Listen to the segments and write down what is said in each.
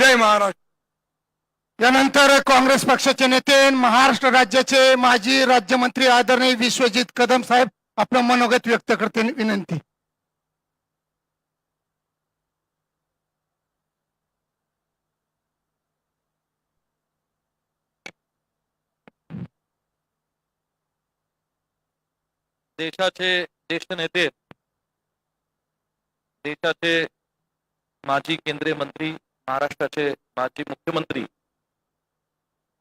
जय महाराष्ट्र. यानंतर काँग्रेस पक्षाचे नेते महाराष्ट्र राज्याचे माजी राज्यमंत्री आदरणीय विश्वजित कदम साहेब आपलं मनोगत व्यक्त करते विनंती. देशाचे ज्येष्ठ नेते देशाचे माजी केंद्रीय मंत्री महाराष्ट्राचे माजी मुख्यमंत्री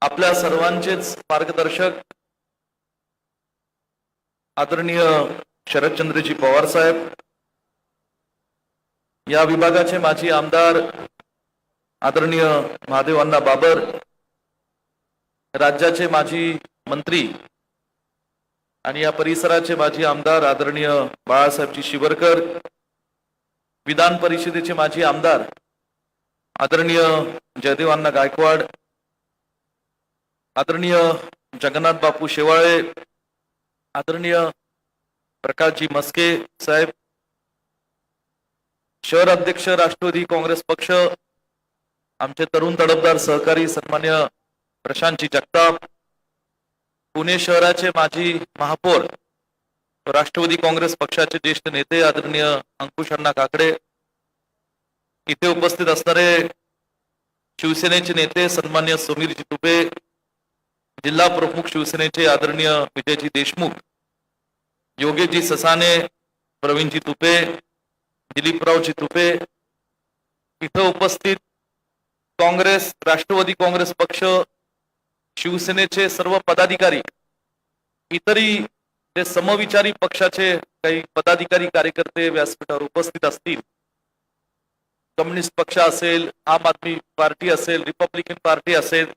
आपल्या सर्वांचेच मार्गदर्शक आदरणीय शरदचंद्रजी पवार साहेब या विभागाचे माजी आमदार आदरणीय महादेवांना बाबर राज्याचे माजी मंत्री आणि या परिसराचे माजी आमदार आदरणीय बाळासाहेबजी शिवरकर विधान परिषदेचे माजी आमदार आदरणीय जयदेवांना गायकवाड आदरणीय जगन्नाथ बापू शेवाळे आदरणीय प्रकाशजी मस्के साहेब शहर अध्यक्ष राष्ट्रवादी काँग्रेस पक्ष आमचे तरुण तडफदार सहकारी सन्मान्य प्रशांतजी जगताप पुणे शहराचे माजी महापौर राष्ट्रवादी काँग्रेस पक्षाचे ज्येष्ठ नेते आदरणीय अंकुश अण्णा काकडे इथे उपस्थित असणारे शिवसेनेचे नेते सन्मान्य समीरजी तुपे जिल्हा प्रमुख शिवसेनेचे आदरणीय विजयजी देशमुख योगेशजी ससाने प्रवीणजी तुपे दिलीपरावजी तुपे इथं उपस्थित काँग्रेस राष्ट्रवादी काँग्रेस पक्ष शिवसेनेचे सर्व पदाधिकारी इतरही जे समविचारी पक्षाचे काही पदाधिकारी कार्यकर्ते व्यासपीठावर उपस्थित असतील कम्युनिस्ट पक्ष असेल आम आदमी पार्टी असेल रिपब्लिकन पार्टी असेल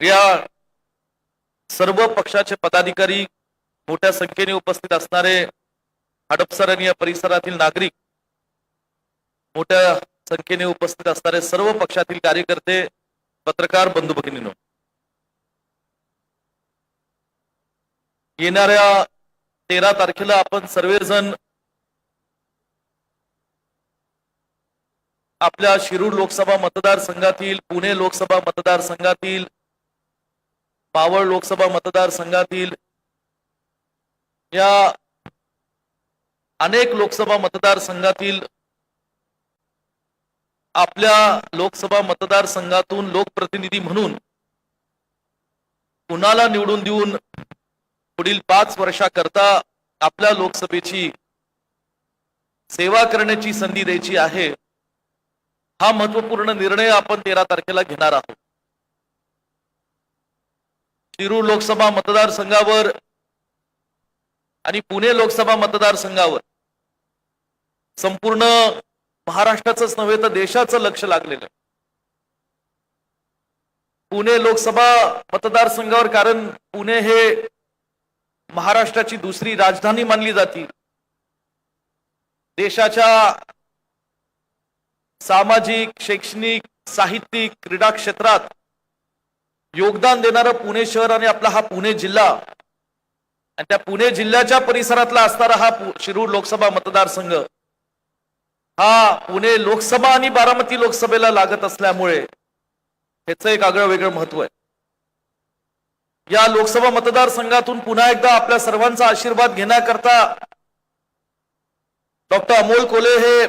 या सर्व पक्षाचे पदाधिकारी मोठ्या संख्येने उपस्थित असणारे हडपसर आणि या परिसरातील नागरिक मोठ्या संख्येने उपस्थित असणारे सर्व पक्षातील कार्यकर्ते पत्रकार बंधू भगिनीनो येणाऱ्या तेरा तारखेला आपण सर्वजण आपल्या शिरूर लोकसभा मतदारसंघातील पुणे लोकसभा मतदारसंघातील पावळ लोकसभा मतदारसंघातील या अनेक लोकसभा मतदारसंघातील आपल्या लोकसभा मतदारसंघातून लोकप्रतिनिधी म्हणून कुणाला निवडून देऊन पुढील पाच वर्षाकरता आपल्या लोकसभेची सेवा करण्याची संधी द्यायची आहे हा महत्त्वपूर्ण निर्णय आपण तेरा तारखेला घेणार आहोत शिरूर लोकसभा मतदारसंघावर आणि पुणे लोकसभा मतदारसंघावर संपूर्ण महाराष्ट्राचंच नव्हे तर देशाचं लक्ष लागलेलं आहे. पुणे लोकसभा मतदारसंघावर कारण पुणे हे महाराष्ट्राची दुसरी राजधानी मानली जाते देशाच्या सामाजिक शैक्षणिक साहित्यिक क्रीडा क्षेत्रात योगदान देणारं पुणे शहर आणि आपला हा पुणे जिल्हा. आणि त्या पुणे जिल्ह्याच्या परिसरातला असणारा हा शिरूर लोकसभा मतदारसंघ. हा पुणे लोकसभा आणि बारामती लोकसभेला लागत असल्यामुळे ह्याचं एक आगळं वेगळं महत्त्व आहे. या लोकसभा मतदारसंघातून पुन्हा एकदा आपल्या सर्वांचा आशीर्वाद घेण्याकरता डॉक्टर अमोल कोले हे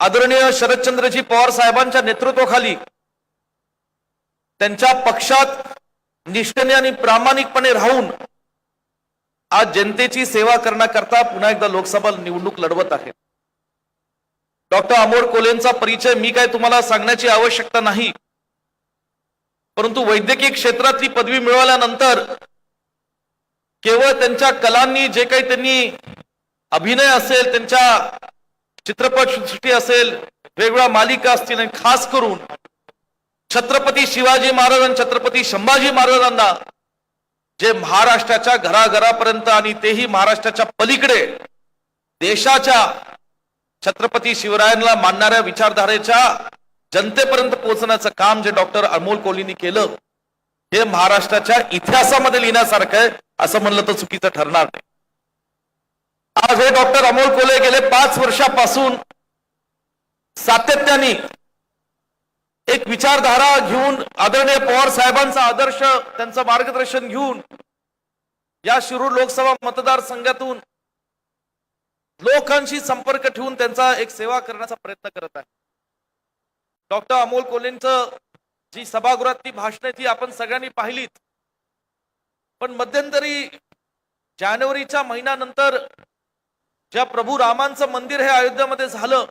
आदरणीय शरदचंद्रजी पवार साहेबांच्या नेतृत्वाखाली त्यांच्या पक्षात निष्ठेने आणि प्रामाणिकपणे राहून आज जनतेची सेवा करण्याकरता पुन्हा एकदा लोकसभा निवडणूक लढवत आहे. डॉक्टर अमोल कोलेंचा परिचय मी काय तुम्हाला सांगण्याची आवश्यकता नाही. परंतु वैद्यकीय क्षेत्रातली पदवी मिळवल्यानंतर केवळ त्यांच्या कलांनी जे काही त्यांनी अभिनय असेल त्यांच्या चित्रपट सृष्टी असेल वेगवेगळ्या मालिका असतील आणि खास करून छत्रपती शिवाजी महाराज आणि छत्रपती संभाजी महाराजांना जे महाराष्ट्राच्या घराघरापर्यंत आणि तेही महाराष्ट्राच्या पलीकडे देशाच्या छत्रपती शिवरायांना मानणाऱ्या विचारधारेच्या जनतेपर्यंत पोहोचण्याचं काम जे डॉक्टर अमोल कोहलीनी केलं हे महाराष्ट्राच्या इतिहासामध्ये लिहिण्यासारखं आहे असं म्हणलं तर चुकीचं ठरणार नाही. आज हे डॉक्टर अमोल कोले गेले पाच वर्षापासून सातत्याने एक विचारधारा घेऊन आदरणीय पवार साहेबांचा आदर्श त्यांचं मार्गदर्शन घेऊन या शिरूर लोकसभा मतदारसंघातून लोकांशी संपर्क ठेवून त्यांचा एक सेवा करण्याचा प्रयत्न करत आहे. डॉक्टर अमोल कोलेंच जी सभागृहातली भाषणे ती आपण सगळ्यांनी पाहिलीत. पण मध्यंतरी जानेवारीच्या महिन्यानंतर ज्या प्रभू रामांचं मंदिर हे अयोध्यामध्ये झालं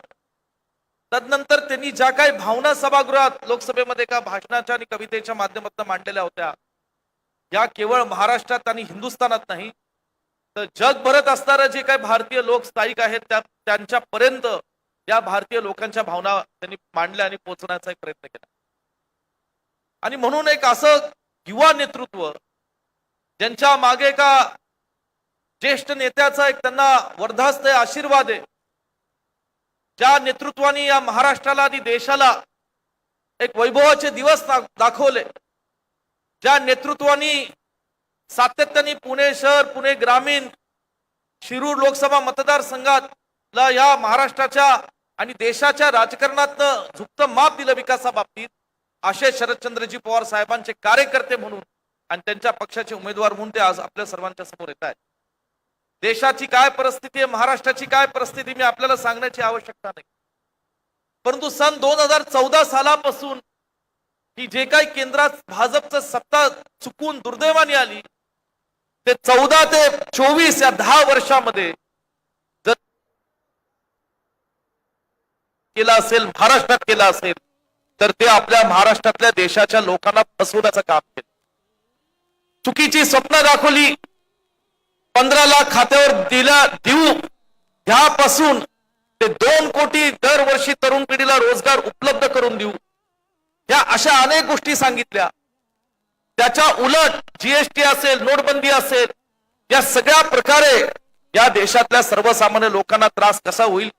तदनंतर त्यांनी ज्या काही भावना सभागृहात लोकसभेमध्ये एका भाषणाच्या आणि कवितेच्या माध्यमातून मांडलेल्या होत्या या केवळ महाराष्ट्रात आणि हिंदुस्थानात नाही तर जगभरात असणारं जे काही भारतीय लोक स्थायिक आहेत त्या त्यांच्यापर्यंत या भारतीय लोकांच्या भावना त्यांनी मांडल्या आणि पोहोचण्याचा प्रयत्न केला. आणि म्हणून एक असं युवा नेतृत्व ज्यांच्या मागे का ज्येष्ठ नेत्याचा एक त्यांना वर्धास्त आशीर्वाद आहे. ज्या नेतृत्वाने या महाराष्ट्राला आणि देशाला एक वैभवाचे दिवस दाखवले. ज्या नेतृत्वाने सातत्याने पुणे शहर पुणे ग्रामीण शिरूर लोकसभा मतदारसंघातला या महाराष्ट्राच्या आणि देशाच्या राजकारणातनं झुकतं माप दिलं विकासाबाबतीत असे शरदचंद्रजी पवार साहेबांचे कार्यकर्ते म्हणून आणि त्यांच्या पक्षाचे उमेदवार म्हणून ते आज आपल्या सर्वांच्या समोर येत आहेत. देशाची काय परिस्थिती आहे महाराष्ट्राची काय परिस्थिती मी आपल्याला सांगण्याची आवश्यकता नाही. परंतु सन दोन हजार चौदा सालापासून ही जे काही केंद्रात भाजपचं सत्ता चुकून दुर्दैवाने आली ते चौदा ते चोवीस या दहा वर्षामध्ये जर केला असेल महाराष्ट्रात केला असेल तर ते आपल्या महाराष्ट्रातल्या देशाच्या लोकांना फसवण्याचं काम केलं. चुकीची स्वप्न दाखवली पंधरा लाख खात्यावर दिला देऊ. ह्यापासून ते दोन कोटी दरवर्षी तरुण पिढीला रोजगार उपलब्ध करून देऊ. या अशा अनेक गोष्टी सांगितल्या. त्याच्या उलट जीएसटी असेल नोटबंदी असेल या सगळ्या प्रकारे या देशातल्या सर्वसामान्य लोकांना त्रास कसा होईल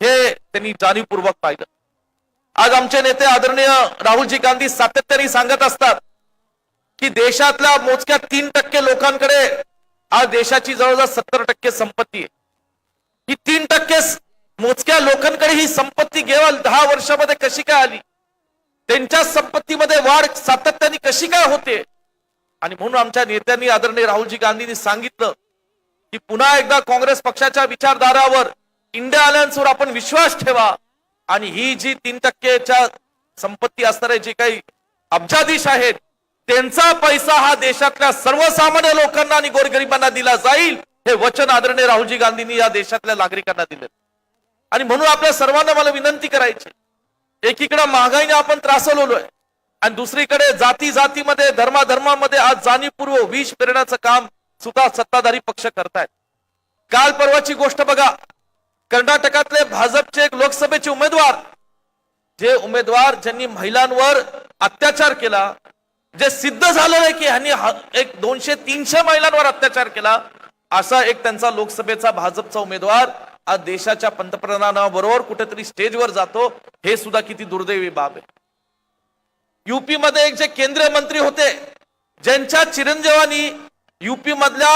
हे त्यांनी जाणीवपूर्वक पाहिलं. आज आमचे नेते आदरणीय राहुलजी गांधी सातत्याने सांगत असतात की देशातल्या मोजक्या तीन टक्के लोकांकडे आज देशाची जवळजवळ सत्तर टक्के संपत्ती आहे. ही तीन टक्के मोजक्या लोकांकडे ही संपत्ती केवळ दहा वर्षामध्ये कशी काय आली? त्यांच्या संपत्तीमध्ये वाढ सातत्याने कशी काय होते? आणि म्हणून आमच्या नेत्यांनी आदरणीय राहुलजी गांधींनी सांगितलं की पुन्हा एकदा काँग्रेस पक्षाच्या विचारधारावर इंडिया अलायन्सवर आपण विश्वास ठेवा. आणि ही जी तीन टक्केच्या संपत्ती असणारे जे काही अब्जाधीश आहेत त्यांचा पैसा हा देशातल्या सर्वसामान्य लोकांना आणि गोरगरिबांना दिला जाईल हे वचन आदरणीय राहुलजी गांधींनी या देशातल्या नागरिकांना दिले आणि म्हणून आपल्या सर्वांना मला विनंती करायची एकीकडे महागाईने आपण त्रासवलेलो आणि दुसरीकडे जाती जातीमध्ये धर्माधर्मामध्ये आज जाणीवपूर्व विष पेरण्याचं काम सुद्धा सत्ताधारी पक्ष करतायत. काल परवाची गोष्ट बघा कर्नाटकातले भाजपचे एक लोकसभेचे उमेदवार जे उमेदवार ज्यांनी महिलांवर अत्याचार केला जे सिद्ध झालेलं आहे की ह्यांनी एक दोनशे तीनशे महिलांवर अत्याचार केला असा एक त्यांचा लोकसभेचा भाजपचा उमेदवार आज देशाच्या पंतप्रधानाबरोबर कुठेतरी स्टेजवर जातो हे सुद्धा किती दुर्दैवी बाब आहे. युपी मध्ये एक जे केंद्रीय मंत्री होते ज्यांच्या चिरंजीवानी युपी मधल्या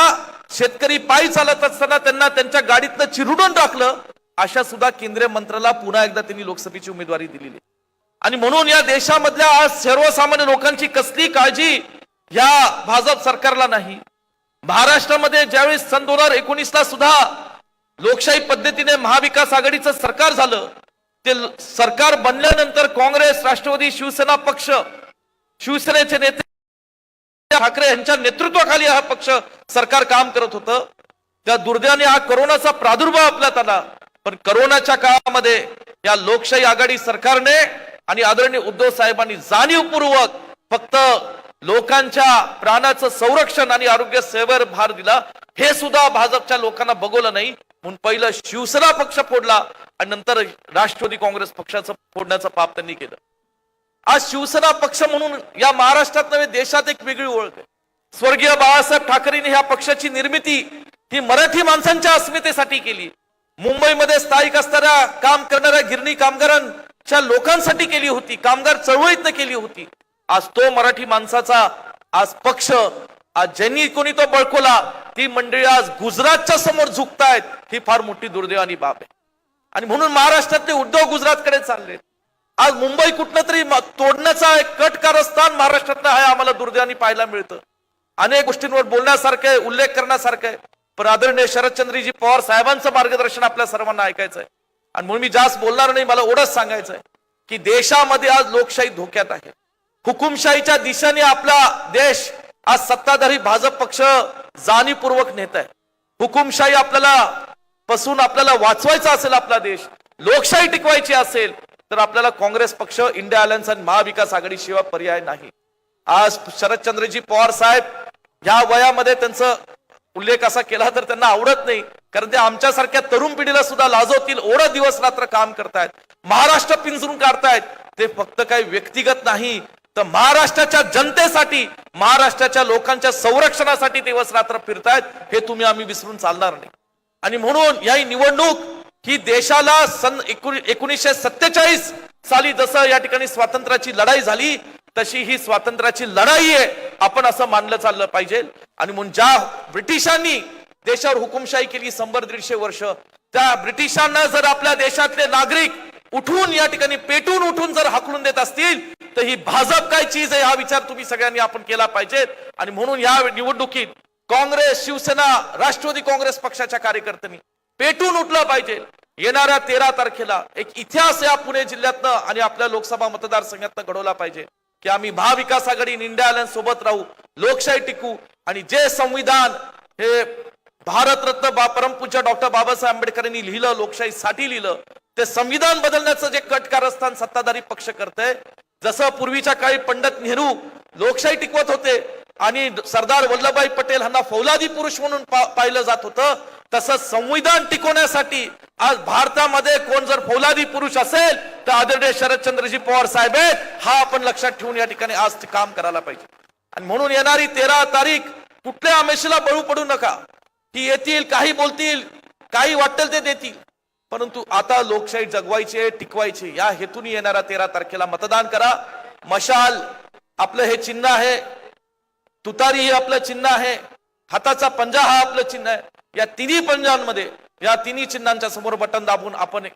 शेतकरी पायी चालत असताना त्यांना त्यांच्या गाडीतनं चिरडून टाकलं अशा सुद्धा केंद्रीय मंत्र्याला पुन्हा एकदा त्यांनी लोकसभेची उमेदवारी दिलेली आणि म्हणून या देशामधल्या आज सर्वसामान्य लोकांची कसली काळजी या भाजप सरकारला नाही. महाराष्ट्रामध्ये ज्यावेळी सन दोन हजार एकोणीसला सुद्धा लोकशाही पद्धतीने महाविकास आघाडीचं सरकार झालं ते सरकार बनल्यानंतर काँग्रेस राष्ट्रवादी शिवसेना पक्ष शिवसेनेचे नेते ठाकरे यांच्या नेतृत्वाखाली हा पक्ष सरकार काम करत होतं. त्या दुर्दैवाने हा करोनाचा प्रादुर्भाव आपल्यात आला पण करोनाच्या काळामध्ये या लोकशाही आघाडी सरकारने आणि आदरणीय उद्धव साहेबांनी जाणीवपूर्वक फक्त लोकांच्या प्राणाचं संरक्षण आणि आरोग्य सेवेवर भार दिला. हे सुद्धा भाजपच्या लोकांना बघवलं नाही. म्हणून पहिलं शिवसेना पक्ष फोडला आणि नंतर राष्ट्रवादी काँग्रेस पक्षाचं फोडण्याचं पाप त्यांनी केलं. आज शिवसेना पक्ष म्हणून या महाराष्ट्रात नव्हे देशात एक वेगळी ओळख आहे. स्वर्गीय बाळासाहेब ठाकरेंनी ह्या पक्षाची निर्मिती ही मराठी माणसांच्या अस्मितेसाठी केली. मुंबईमध्ये स्थायिक असणाऱ्या काम करणाऱ्या गिरणी च्या लोकांसाठी केली होती कामगार चळवळीतनं केली होती. आज तो मराठी माणसाचा आज पक्ष आज ज्यांनी कोणी तो बळकोला ती मंडळी आज गुजरातच्या समोर झुकतायत ही फार मोठी दुर्दैवानी बाब आहे. आणि म्हणून महाराष्ट्रातले उद्धव गुजरातकडे चालले आज मुंबई कुठलं तरी तोडण्याचा एक कट कारस्थान महाराष्ट्रातलं आहे आम्हाला दुर्दैवानी पाहायला मिळतं. अनेक गोष्टींवर बोलण्यासारखं आहे उल्लेख करण्यासारखं आहे. पण आदरणीय शरदचंद्रजी पवार साहेबांचं मार्गदर्शन आपल्या सर्वांना ऐकायचं आहे. आणि म्हणून मी जास्त बोलणार नाही मला एवढंच सांगायचं आहे की देशामध्ये आज लोकशाही धोक्यात आहे. हुकुमशाहीच्या दिशेने आपला देश आज सत्ताधारी भाजप पक्ष जाणीवपूर्वक नेत आहे. हुकुमशाही आपल्याला पासून आपल्याला वाचवायचा असेल आपला देश लोकशाही टिकवायची असेल तर आपल्याला काँग्रेस पक्ष इंडिया अलायन्स आणि महाविकास आघाडीशिवाय पर्याय नाही. आज शरदचंद्रजी पवार साहेब या वयामध्ये त्यांचं उल्लेख असा केला तर त्यांना आवडत नाही. कारण ते आमच्यासारख्या तरुण पिढीला सुद्धा लाजवतील. ओढं दिवस रात्र काम करतायत. महाराष्ट्र पिंजरून काढतायत. ते फक्त काही व्यक्तिगत नाही. तर महाराष्ट्राच्या जनतेसाठी महाराष्ट्राच्या लोकांच्या संरक्षणासाठी दिवस रात्र फिरतायत. हे तुम्ही आम्ही विसरून चालणार नाही. आणि म्हणून या निवडणूक ही देशाला सन एकोणीसशे सत्तेचाळीस साली जसं या ठिकाणी स्वातंत्र्याची लढाई झाली तशी ही स्वातंत्र्याची लढाई आहे. आपण असं मानलं चाललं पाहिजे. आणि म्हणून ज्या ब्रिटिशांनी देशावर हुकुमशाही केली शंभर दीडशे वर्ष त्या ब्रिटिशांना जर आपल्या देशातले नागरिक उठून या ठिकाणी पेटून उठून जर हाकलून देत असतील तर ही भाजप काय चीज आहे हा विचार तुम्ही सगळ्यांनी आपण केला पाहिजे. आणि म्हणून या निवडणुकीत काँग्रेस शिवसेना राष्ट्रवादी काँग्रेस पक्षाच्या कार्यकर्त्यांनी पेटून उठलं पाहिजे. येणाऱ्या तेरा तारखेला एक इतिहास या पुणे जिल्ह्यातनं आणि आपल्या लोकसभा मतदारसंघातनं घडवला पाहिजे. की आम्ही महाविकास आघाडी इंडिया अलायन्स सोबत राहू लोकशाही टिकू आणि जे संविधान हे भारतरत्न बा परमपूज्य डॉक्टर बाबासाहेब आंबेडकरांनी लिहिलं लोकशाहीसाठी लिहिलं ते संविधान बदलण्याचं जे कट कारस्थान सत्ताधारी पक्ष करतंय जसं पूर्वीच्या काळी पंडित नेहरू लोकशाही टिकवत होते आणि सरदार वल्लभभाई पटेल यांना फौलादी पुरुष म्हणून पा- पाहिलं जात होतं. तसं संविधान टिकवण्यासाठी आज भारतामध्ये कोण जर फौलादी पुरुष असेल तर आदरणीय शरदचंद्रजी पवार साहेब आहेत. हा आपण लक्षात ठेवून या ठिकाणी आज ते काम करायला पाहिजे. आणि म्हणून येणारी तेरा तारीख कुठल्या आमेशीला बळू पडू नका. की येतील काही बोलतील काही वाटेल ते देतील. परंतु आता लोकशाही जगवायची आहे टिकवायची या हेतून येणाऱ्या तेरा तारखेला मतदान करा. मशाल आपलं हे चिन्ह आहे. तुतारी हे आपलं चिन्ह आहे. हाताचा पंजा हा आपलं चिन्ह आहे. या तिन्ही पंजांमध्ये या तिन्ही चिन्हांच्या समोर बटन दाबून आपण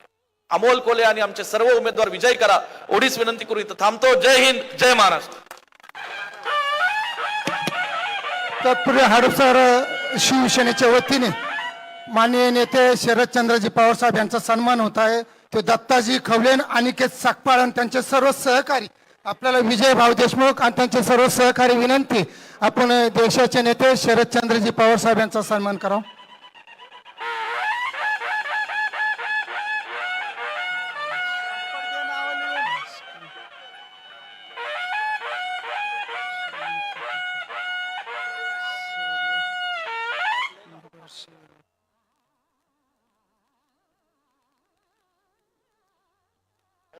अमोल कोले आणि आमचे सर्व उमेदवार विजयी करा. एवढीच विनंती करू इथं थांबतो. जय हिंद जय महाराष्ट्र. तत्पूर्वी हडपसर शिवसेनेच्या वतीने माननीय नेते शरदचंद्रजी पवार साहेब यांचा सन्मान होत आहे. ते दत्ताजी खवलेन अनिकेत साकपाळ आणि त्यांचे सर्व सहकारी आपल्याला विजय भाऊ देशमुख आणि त्यांचे सर्व सहकारी विनंती. आपण देशाचे नेते शरदचंद्रजी पवार साहेब यांचा सन्मान करावं.